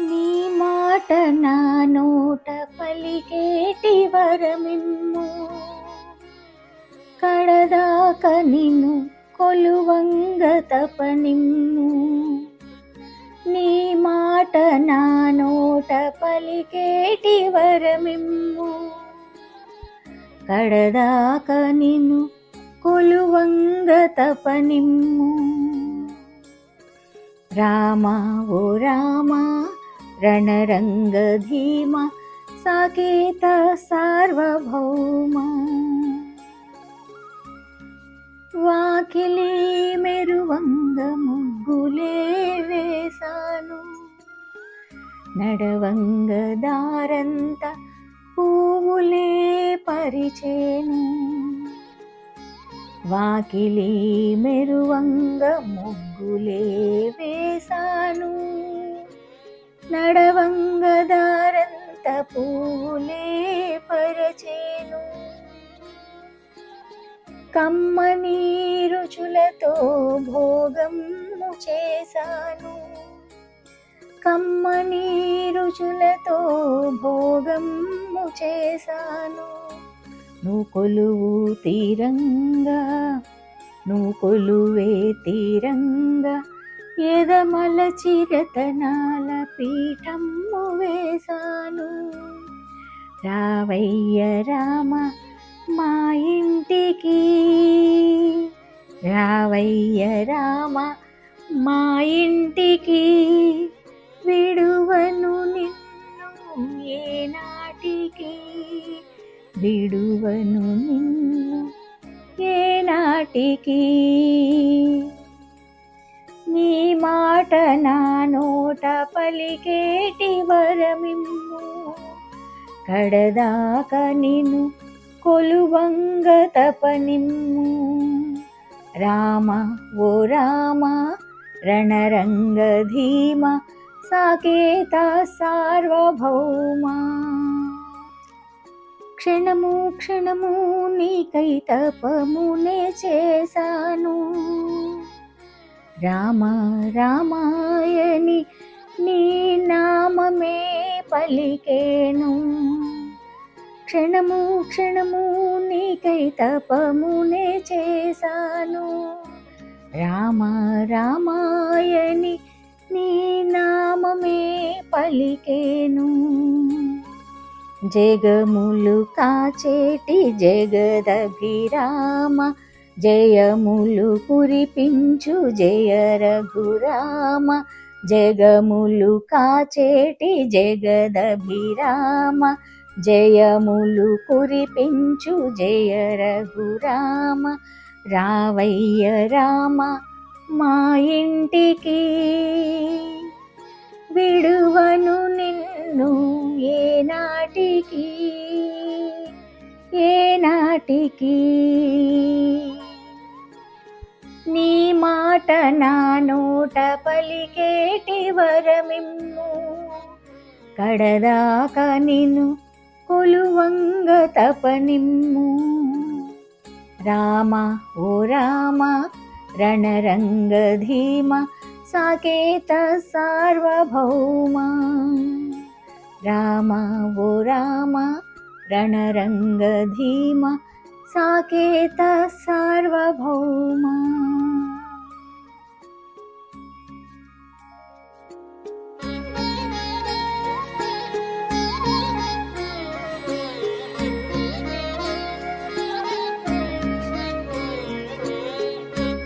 నీ మాట నా నోట పలికేటి వరమిమ్ము కడదాక నిన్ను కొలువంగ తపనిమ్ము నీ మాట నా నోట పలికేటి వరమిమ్ము కడదాక నిన్ను కొలువంగ తపనిమ్ము రామా ఓ రామా రణరంగ ధీమ సాకేత సార్వభౌమ వాకిలి మెరువంగ ముగ్గులే వేసాను నడవంగ దారంత పువ్వులే పరిచేను వాకిలి మెరువంగ ముగ్గులే వేసాను నడవంగదారంత పూలే పరచేను. కమ్మని రుచులతో భోగము చేశాను. కమ్మని రుచులతో భోగము చేశాను. నువ్వు కొలువు తీరంగా నువ్వు కొలువే తీరంగా ఎదమల చిరతనాల పీఠము వేశాను. రావయ్య రామ మా ఇంటికి. రావయ్య రామ మా ఇంటికి. విడువను నిన్ను ఏనాటికి. విడువను నిన్ను ఏనాటికి. నీ మాట నా నోట పలికేటి వరమిమ్ము. కడదాక నిను కొలువంగ తపనిమ్ము. రామ ఓ రామ రణరంగ ధీమ సాకేత సార్వభౌమా. క్షణము క్షణము నీకై తపమునే చేశాను. రామ రామాయని నీ నామమే పలికేను. క్షణము క్షణము నీకై తపమునే చేశాను. రామ రామాయని నీ నామమే పలికేను. జగములు కాచేటి జగదభిరామ జయములు కురిపించు జయ రఘురామ జగములు కాచేటి జగదభిరామ జయములు కురిపించు జయ రఘురామ రావయ్య రామ మా ఇంటికి విడువను నిన్ను ఏనాటికి ఏనాటికి. మాట నా నోట పలికేటి వరమిమ్ము? కడదాక నిను కొలువంగ తపనిమ్ము. రామ ఓ రామ రణరంగ ధీమ సాకేత సార్వభౌమ. రామ ఓ రామ రణరంగ ధీమ సాకేత సార్వభౌమా.